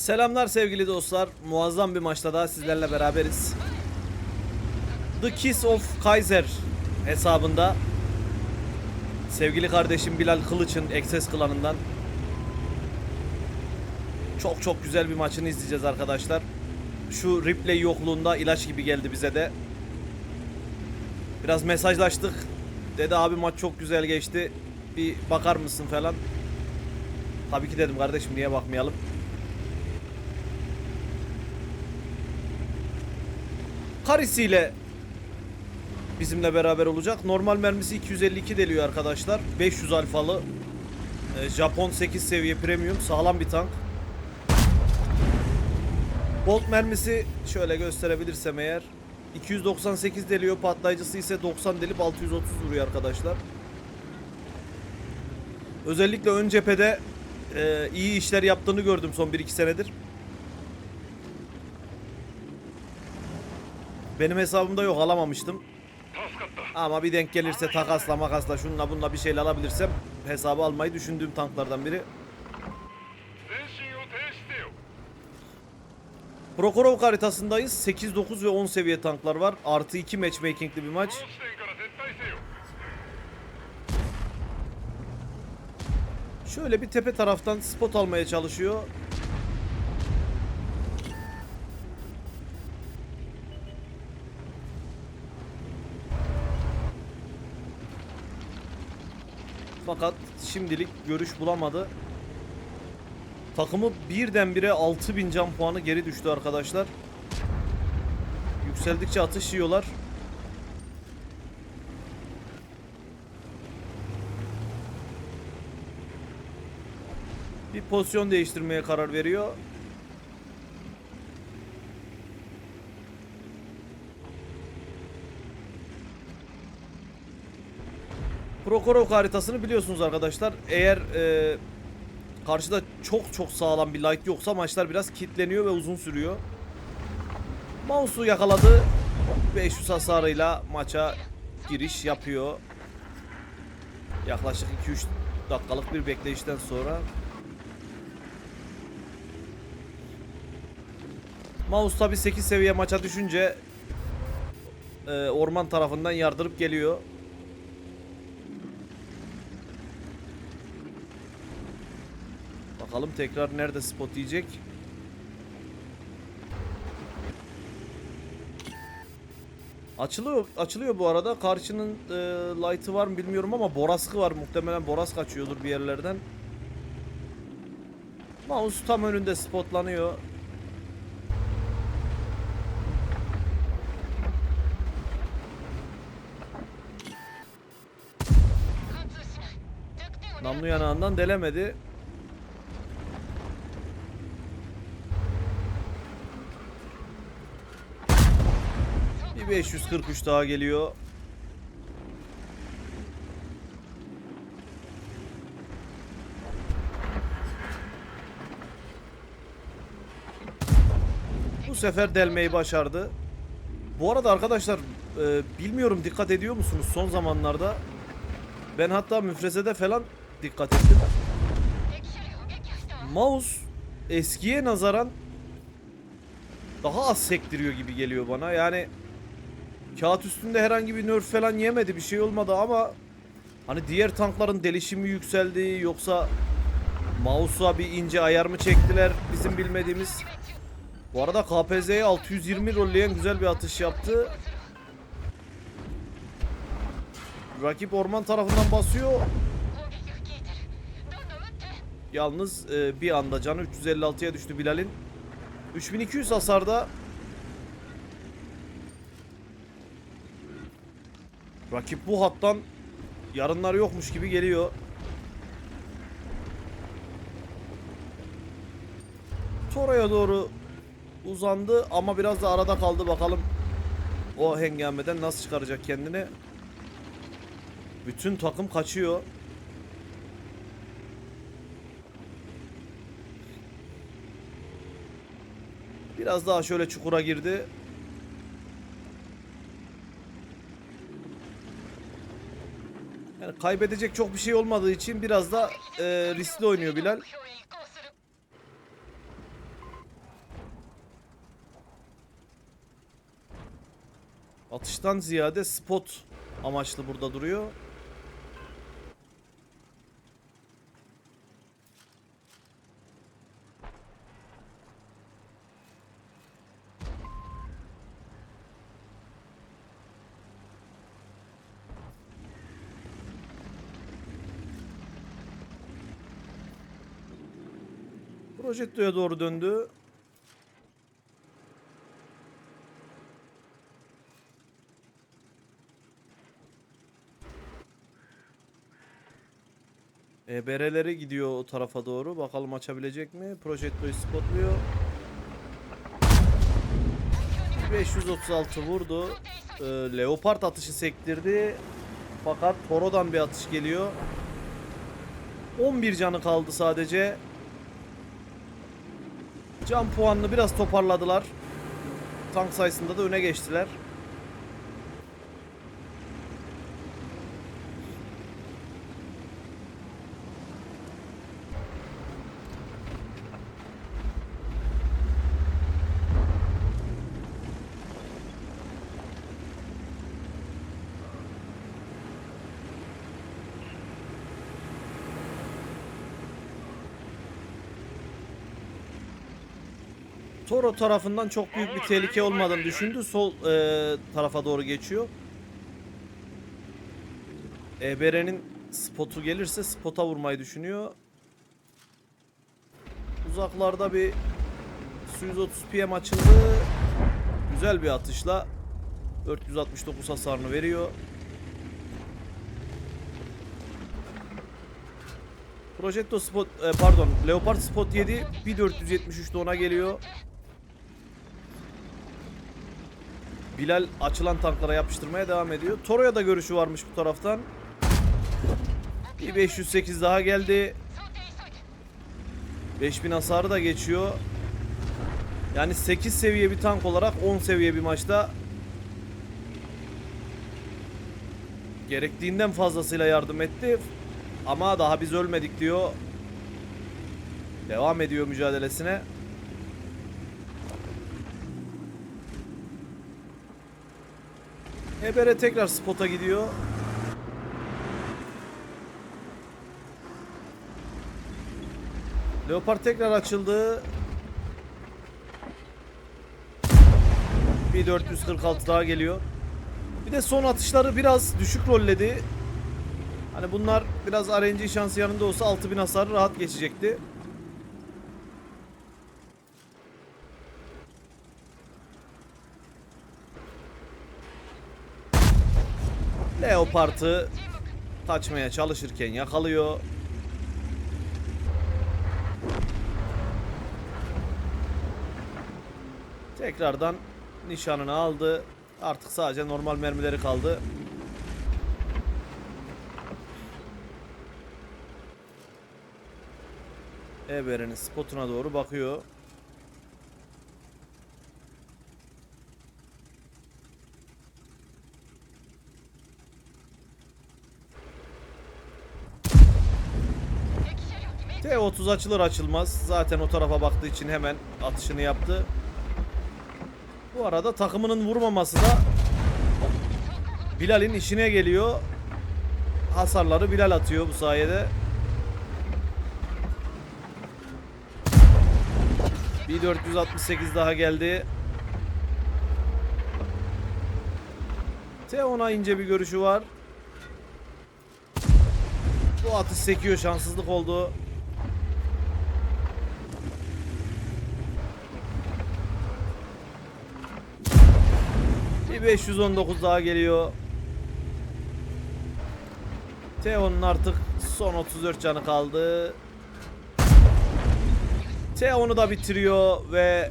Selamlar sevgili dostlar. Muazzam bir maçta daha sizlerle beraberiz. The Kiss of Kaiser hesabında sevgili kardeşim Bilal Kılıç'ın Excess klanından çok çok güzel bir maçını izleyeceğiz arkadaşlar. Şu replay yokluğunda ilaç gibi geldi bize de. Biraz mesajlaştık. Dedi abi maç çok güzel geçti. Bir bakar mısın falan. Tabii ki dedim kardeşim niye bakmayalım. Karisi ile bizimle beraber olacak. Normal mermisi 252 deliyor arkadaşlar. 500 alfalı. Ee, Japon 8 seviye premium. Sağlam bir tank. Bolt mermisi şöyle gösterebilirsem eğer 298 deliyor. Patlayıcısı ise 90 delip 630 vuruyor arkadaşlar. Özellikle ön cephede e, iyi işler yaptığını gördüm son 1-2 senedir. Benim hesabımda yok alamamıştım. Ama bir denk gelirse takasla makasla şununla bununla bir şeyle alabilirsem hesabı almayı düşündüğüm tanklardan biri. Prokhorov haritasındayız. 8, 9 ve 10 seviye tanklar var. Artı 2 matchmakingli bir maç. Şöyle bir tepe taraftan spot almaya çalışıyor. Fakat şimdilik görüş bulamadı. Takımı birdenbire 6000 can puanı geri düştü arkadaşlar. Yükseldikçe atış yiyorlar. Bir pozisyon değiştirmeye karar veriyor. Prokhorov haritasını biliyorsunuz arkadaşlar. Eğer e, karşıda çok çok sağlam bir light yoksa maçlar biraz kilitleniyor ve uzun sürüyor. Mouse'u yakaladı. 500 hasarıyla maça giriş yapıyor. Yaklaşık 2-3 dakikalık bir bekleyişten sonra Mouse tabi 8 seviye maça düşünce e, orman tarafından yardırıp geliyor. Bakalım tekrar nerede spot yiyecek. Açılıyor, açılıyor bu arada. Karşının e, light'ı var mı bilmiyorum ama Borask'ı var. Muhtemelen Boras kaçıyordur bir yerlerden. Mouse tam önünde spotlanıyor. Namlu yanağından delemedi. 543 daha geliyor. Bu sefer delmeyi başardı. Bu arada arkadaşlar e, bilmiyorum dikkat ediyor musunuz son zamanlarda? Ben hatta müfresede falan dikkat ettim. Mouse eskiye nazaran daha az sektiriyor gibi geliyor bana. Yani kağıt üstünde herhangi bir nerf falan yemedi bir şey olmadı ama hani diğer tankların delişimi yükseldi yoksa mouse'a bir ince ayar mı çektiler bizim bilmediğimiz. Bu arada KPZ'ye 620 rolleyen güzel bir atış yaptı. Rakip orman tarafından basıyor. Yalnız e, bir anda canı 356'ya düştü Bilal'in. 3200 hasarda Rakip bu hattan yarınlar yokmuş gibi geliyor. Tora'ya doğru uzandı ama biraz da arada kaldı bakalım. O hengameden nasıl çıkaracak kendini. Bütün takım kaçıyor. Biraz daha şöyle çukura girdi. Yani kaybedecek çok bir şey olmadığı için biraz da e, riskli oynuyor Bilal. Atıştan ziyade spot amaçlı burada duruyor. Projettoya doğru döndü. E, bereleri gidiyor o tarafa doğru. Bakalım açabilecek mi? Projettoyu spotluyor. 536 vurdu. E, Leopard atışı sektirdi. Fakat Toro'dan bir atış geliyor. 11 canı kaldı sadece. Can puanını biraz toparladılar. Tank sayısında da öne geçtiler. Toro tarafından çok büyük bir tehlike olmadığını düşündü. Sol e, tarafa doğru geçiyor. EBR'nin spotu gelirse spota vurmayı düşünüyor. Uzaklarda bir Su 130 PM açıldı. Güzel bir atışla 469 hasarını veriyor. Projetto spot e, pardon Leopard spot 7 bir 473 de ona geliyor. Bilal açılan tanklara yapıştırmaya devam ediyor. Toro'ya da görüşü varmış bu taraftan. Bir 508 daha geldi. 5000 hasarı da geçiyor. Yani 8 seviye bir tank olarak 10 seviye bir maçta gerektiğinden fazlasıyla yardım etti. Ama daha biz ölmedik diyor. Devam ediyor mücadelesine. Ebere tekrar spota gidiyor. Leopard tekrar açıldı. Bir 446 daha geliyor. Bir de son atışları biraz düşük rolledi. Hani bunlar biraz RNG şansı yanında olsa 6000 hasarı rahat geçecekti. Leopard'ı kaçmaya çalışırken yakalıyor. Tekrardan nişanını aldı. Artık sadece normal mermileri kaldı. Eber'in spotuna doğru bakıyor. T30 açılır açılmaz. Zaten o tarafa baktığı için hemen atışını yaptı. Bu arada takımının vurmaması da Bilal'in işine geliyor. Hasarları Bilal atıyor bu sayede. Bir 468 daha geldi. T10'a ince bir görüşü var. Bu atış sekiyor şanssızlık oldu. Bir 519 daha geliyor. T10'un artık son 34 canı kaldı. T10'u da bitiriyor ve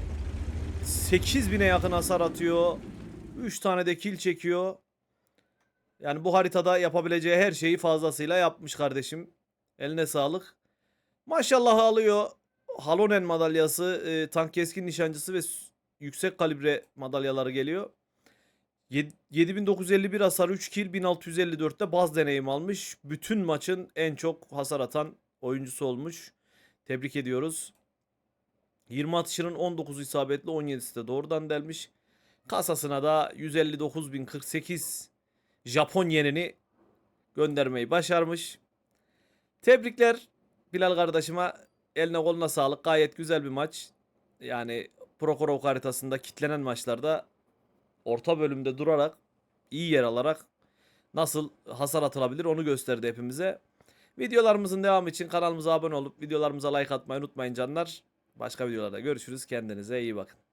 8000'e yakın hasar atıyor. 3 tane de kill çekiyor. Yani bu haritada yapabileceği her şeyi fazlasıyla yapmış kardeşim. Eline sağlık. Maşallah alıyor. Halonen madalyası, e, tank keskin nişancısı ve yüksek kalibre madalyaları geliyor. Yed- 7951 hasar 3 kill 1654'te baz deneyim almış. Bütün maçın en çok hasar atan oyuncusu olmuş. Tebrik ediyoruz. 20 atışının 19'u isabetli 17'si de doğrudan delmiş. Kasasına da 159.048 Japon yenini göndermeyi başarmış. Tebrikler Bilal kardeşime. Eline koluna sağlık. Gayet güzel bir maç. Yani Prokhorov haritasında kitlenen maçlarda orta bölümde durarak iyi yer alarak nasıl hasar atılabilir onu gösterdi hepimize. Videolarımızın devamı için kanalımıza abone olup videolarımıza like atmayı unutmayın canlar. Başka videolarda görüşürüz. Kendinize iyi bakın.